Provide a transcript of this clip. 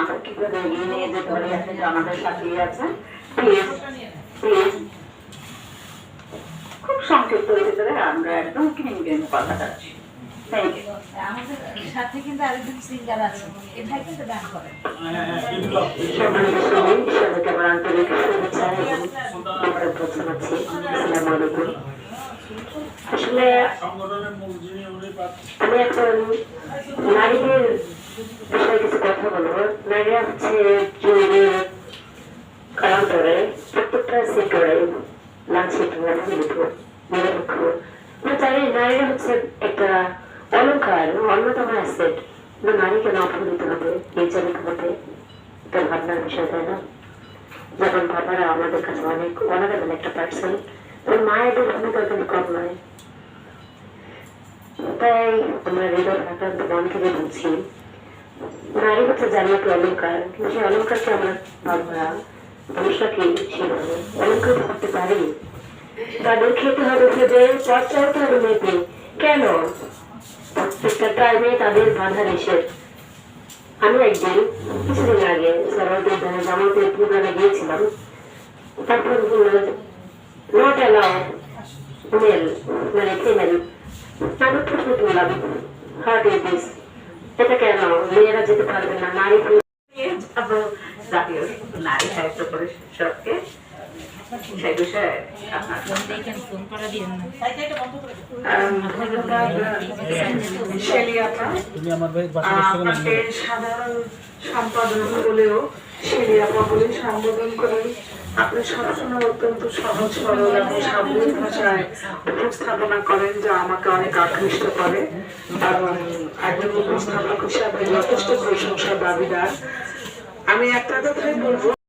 আমরা কীভাবে এগিয়ে নিয়ে যেতে পারি আপনি তো আমাদের সাথেই আছেন প্লিজ প্লিজ খুব সংক্ষিপ্ত ভিতরে আমরা একদম ক্রিম ক্রিম কথা যাচ্ছি আমাদের সাথে কিন্তু আরেকজন সিঙ্গার আছে এ কিন্তু গান করে। সম্মানিত নারীরা হচ্ছে জরুরি কারান্তরে প্রত্যেকটা সেক্টরে লাঞ্ছিত নিপীড়িত নিরপেক্ষ আমরা জানি নারীরা হচ্ছে একটা অলঙ্কার অন্যতম অ্যাসেট নারী কেন অপমানিত হবে নির্যাতিত হবে এটা ভাবনার বিষয় তাই না যেমন বাবারা আমাদের কাছে অনেক অনারেবল একটা পার্সন মায়েদের ভূমিকা কিন্তু কম নয় তাই আমরা হৃদয় আক্রান্ত মন থেকে বলছি নারী হচ্ছে জান্নাতি অলঙ্কার কিন্তু সেই অলঙ্কারকে আমরা আমরা মানুষটাকে সেভাবে অলঙ্কার করতে পারি। তাদের খেতে হবে ভেবে চর্চা হতে হবে মেয়েকে। কেন? প্রত্যেকটা টাইমে তাদের বাধা নিষেধ। আমি একদিন, কিছুদিন আগে সরোদের ধারে জামাতের প্রোগ্রামে গিয়েছিলাম। তারপর নট অ্যালাউড মেল মানে ফিমেল আমি প্রশ্ন তুললাম হার্ট ইজ এটা কেন? মেয়েরা যেতে পারবে না নারী যাব। জাতীয় নারী সাহিত্য পরিষদকে সেই বিষয়ে আপনার সাধারণ সম্পাদন বলেও সম্বোধন করেন। আপনি অত্যন্ত সহজ সরল এবং ভাষায় উপস্থাপনা করেন, যা আমাকে অনেক আকৃষ্ট করে হিসাবে যথেষ্ট আমি একটা কথাই বলব